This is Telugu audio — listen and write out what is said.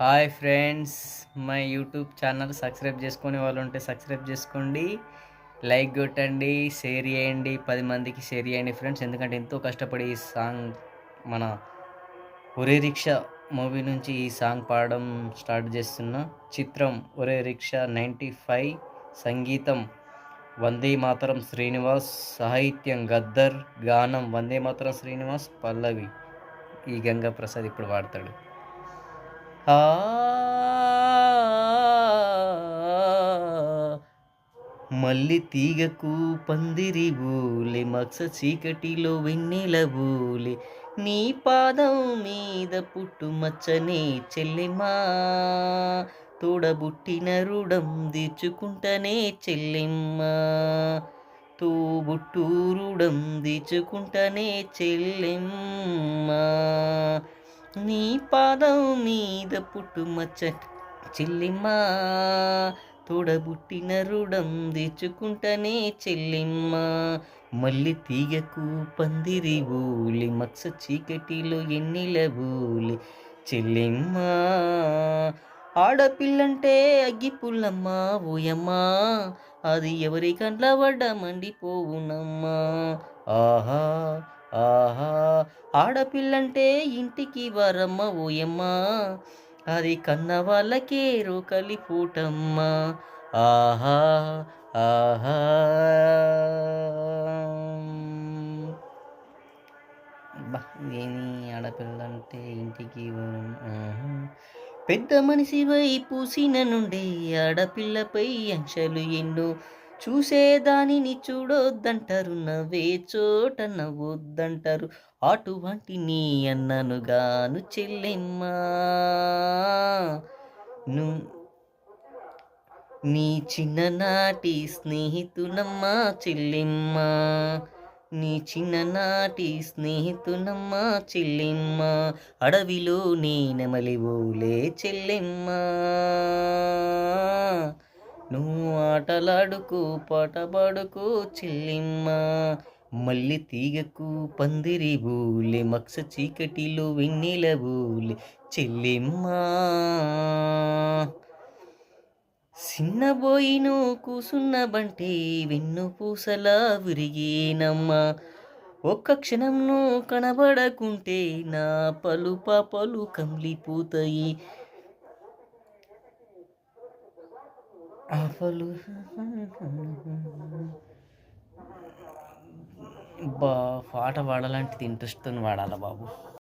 Hi friends my YouTube channel subscribe చేసుకునే వాళ్ళు ఉంటే సబ్స్క్రైబ్ చేసుకోండి లైక్ కొట్టండి షేర్ చేయండి పది మందికి షేర్ చేయండి ఫ్రెండ్స్. ఎందుకంటే ఎంతో కష్టపడి ఈ సాంగ్ మన ఒరే రిక్షా మూవీ నుంచి ఈ సాంగ్ పాడడం స్టార్ట్ చేస్తున్నా చిత్రం ఒరే రిక్షా నైంటీ ఫైవ్ సంగీతం వందే మాతరం శ్రీనివాస్ సాహిత్యం గద్దర్ గానం వందే మాతరం శ్రీనివాస్ పల్లవి ఈ గంగా ప్రసాద్ ఇప్పుడు పాడతాడు. మల్లి తీగకు పందిరి బూలే మక్స చీకటిలో వెన్నెల బూలే నీ పాదం మీద పుట్టు మచ్చనే చెల్లెమా. తోడబుట్టిన రుడం తీర్చుకుంటనే చెల్లెమ్మా. తోబుట్టూరుడం తీర్చుకుంటనే చెల్లెమ్మా. నీ పాదం మీద పుట్టుమచ్చ చెల్లిమ్మా. తోడబుట్టిన రుడం తెచ్చుకుంటనే చెల్లిమ్మ. మళ్ళీ తీగకు పందిరి బూలి మత్స చీకటిలో ఎన్నిల ఊలి చెల్లిమ్మ. ఆడపిల్లంటే అగ్గి పుల్లమ్మ ఓయమ్మా. అది ఎవరి కంట్ల పడ్డ మండిపోవునమ్మా. ఆహా ఆహా ఆడపిల్లంటే ఇంటికి వరమ్మ ఓయమ్మా. అది కన్న వాళ్ళకే రోకలి పూటమ్మా. ఆహా ఆహా. ఏమి ఆడపిల్లంటే ఇంటికి పెద్ద మనిషి వై పూసిన నుండి ఆడపిల్లపై అంశలు ఎన్నో చూసేదానిని చూడొద్దంటారు నవ్వే చోట నవ్వొద్దంటారు. అటువంటి నీ అన్నను గాను చెల్లెమ్మా. ను నీ చిన్ననాటి స్నేహితునమ్మా చెల్లెమ్మా. నీ చిన్ననాటి స్నేహితునమ్మా చెల్లెమ్మా. అడవిలో నీ నెమలివోలే చెల్లెమ్మా. నువ్వు ఆటలాడుకో పాటపాడుకు చెల్లిమ్మ. మళ్ళీ తీగకు పందిరి బూలే మక్స చీకటిలో వెన్నెల బూలే చెల్లిమ్మ. సిన్నబోయిను కూసున్నబంటే వెన్ను పూసలా విరిగేనమ్మా. ఒక్క క్షణంను కనబడకుంటే నా పలు పాపలు కమిలిపోతాయి పాట పాడాలంటే ఇంట్రెస్ట్తో పాడాలా బాబు.